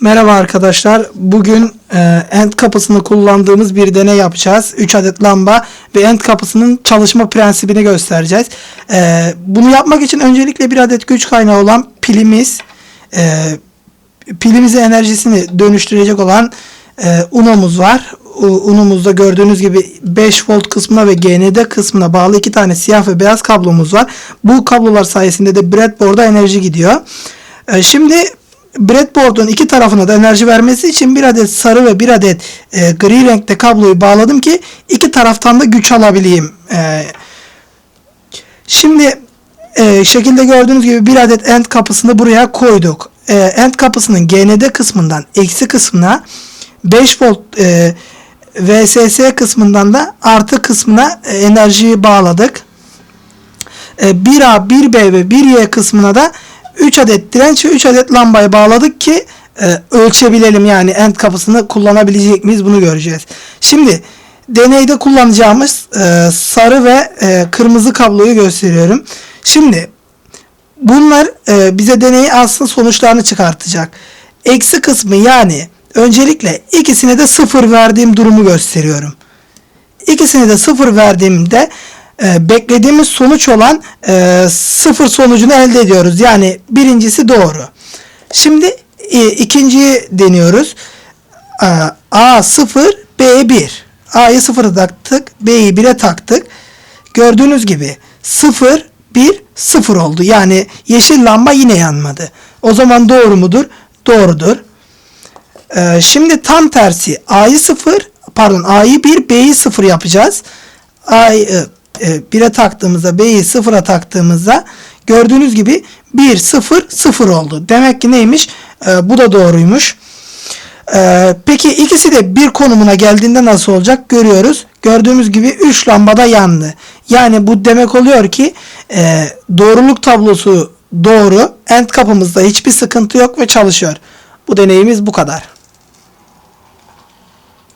Merhaba arkadaşlar. Bugün e, end kapısını kullandığımız bir deney yapacağız. 3 adet lamba ve end kapısının çalışma prensibini göstereceğiz. E, bunu yapmak için öncelikle bir adet güç kaynağı olan pilimiz, e, pilimize enerjisini dönüştürecek olan e, unomuz var. Unumuzda gördüğünüz gibi 5 volt kısmına ve GND kısmına bağlı iki tane siyah ve beyaz kablomuz var. Bu kablolar sayesinde de breadboard'a enerji gidiyor. E, şimdi breadboard'un iki tarafına da enerji vermesi için bir adet sarı ve bir adet e, gri renkte kabloyu bağladım ki iki taraftan da güç alabileyim. E, şimdi e, şekilde gördüğünüz gibi bir adet end kapısını buraya koyduk. E, end kapısının GND kısmından eksi kısmına 5 volt e, VSS kısmından da artı kısmına e, enerjiyi bağladık. E, 1A, 1B ve 1Y kısmına da 3 adet direnç ve 3 adet lambayı bağladık ki e, ölçebilelim yani end kapısını kullanabilecek miyiz bunu göreceğiz. Şimdi deneyde kullanacağımız e, sarı ve e, kırmızı kabloyu gösteriyorum. Şimdi bunlar e, bize deneyi aslında sonuçlarını çıkartacak. Eksi kısmı yani öncelikle ikisine de sıfır verdiğim durumu gösteriyorum. İkisine de sıfır verdiğimde e, beklediğimiz sonuç olan e, sıfır sonucunu elde ediyoruz. Yani birincisi doğru. Şimdi e, ikinciyi deniyoruz. E, A 0, B 1. A'yı 0'a taktık, B'yi 1'e taktık. Gördüğünüz gibi 0, 1, 0 oldu. Yani yeşil lamba yine yanmadı. O zaman doğru mudur? Doğrudur. Ee, şimdi tam tersi A'yı 0 pardon A'yı 1 B'yi 0 yapacağız. A'yı e, 1'e taktığımızda B'yi 0'a taktığımızda gördüğünüz gibi 1 0 0 oldu. Demek ki neymiş? Ee, bu da doğruymuş. Ee, peki ikisi de bir konumuna geldiğinde nasıl olacak görüyoruz. Gördüğümüz gibi 3 lambada yandı. Yani bu demek oluyor ki e, doğruluk tablosu doğru. End kapımızda hiçbir sıkıntı yok ve çalışıyor. Bu deneyimiz bu kadar.